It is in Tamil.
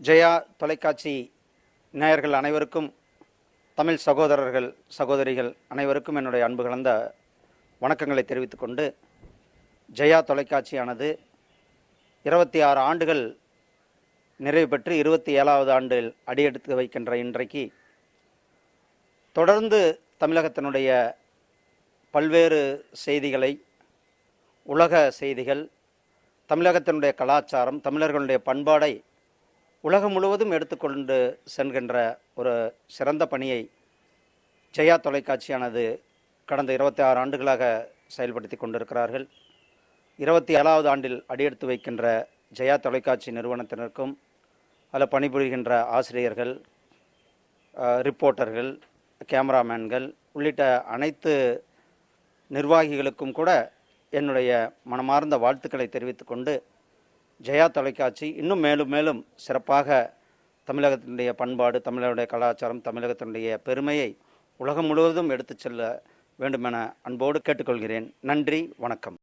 ஜெயா தொலைக்காட்சி நேயர்கள் அனைவருக்கும் தமிழ் சகோதரர்கள் சகோதரிகள் அனைவருக்கும் என்னுடைய அன்பு கலந்த வணக்கங்களை தெரிவித்துக்கொண்டு ஜெயா தொலைக்காட்சியானது இருபத்தி ஆறு ஆண்டுகள் நிறைவு பெற்று இருபத்தி ஏழாவது ஆண்டில் அடியெடுத்து வைக்கின்ற இன்றைக்கு தொடர்ந்து தமிழகத்தினுடைய பல்வேறு செய்திகளை உலக செய்திகள் தமிழகத்தினுடைய கலாச்சாரம் தமிழர்களுடைய பண்பாடை உலகம் முழுவதும் எடுத்துக்கொண்டு சென்கின்ற ஒரு சிறந்த பணியை ஜெயா தொலைக்காட்சியானது கடந்த இருபத்தி ஆறு ஆண்டுகளாக செயல்படுத்தி கொண்டிருக்கிறார்கள். இருபத்தி ஏழாவது ஆண்டில் அடியெடுத்து வைக்கின்ற ஜெயா தொலைக்காட்சி நிறுவனத்தினருக்கும் அதில் பணிபுரிகின்ற ஆசிரியர்கள் ரிப்போர்ட்டர்கள் கேமராமேன்கள் உள்ளிட்ட அனைத்து நிர்வாகிகளுக்கும் கூட என்னுடைய மனமார்ந்த வாழ்த்துக்களை தெரிவித்துக்கொண்டு ஜெயா தொலைக்காட்சி இன்னும் மேலும் மேலும் சிறப்பாக தமிழகத்தினுடைய பண்பாடு தமிழருடைய கலாச்சாரம் தமிழகத்தினுடைய பெருமையை உலகம் முழுவதும் எடுத்துச் செல்ல வேண்டுமென அன்போடு கேட்டுக்கொள்கிறேன். நன்றி வணக்கம்.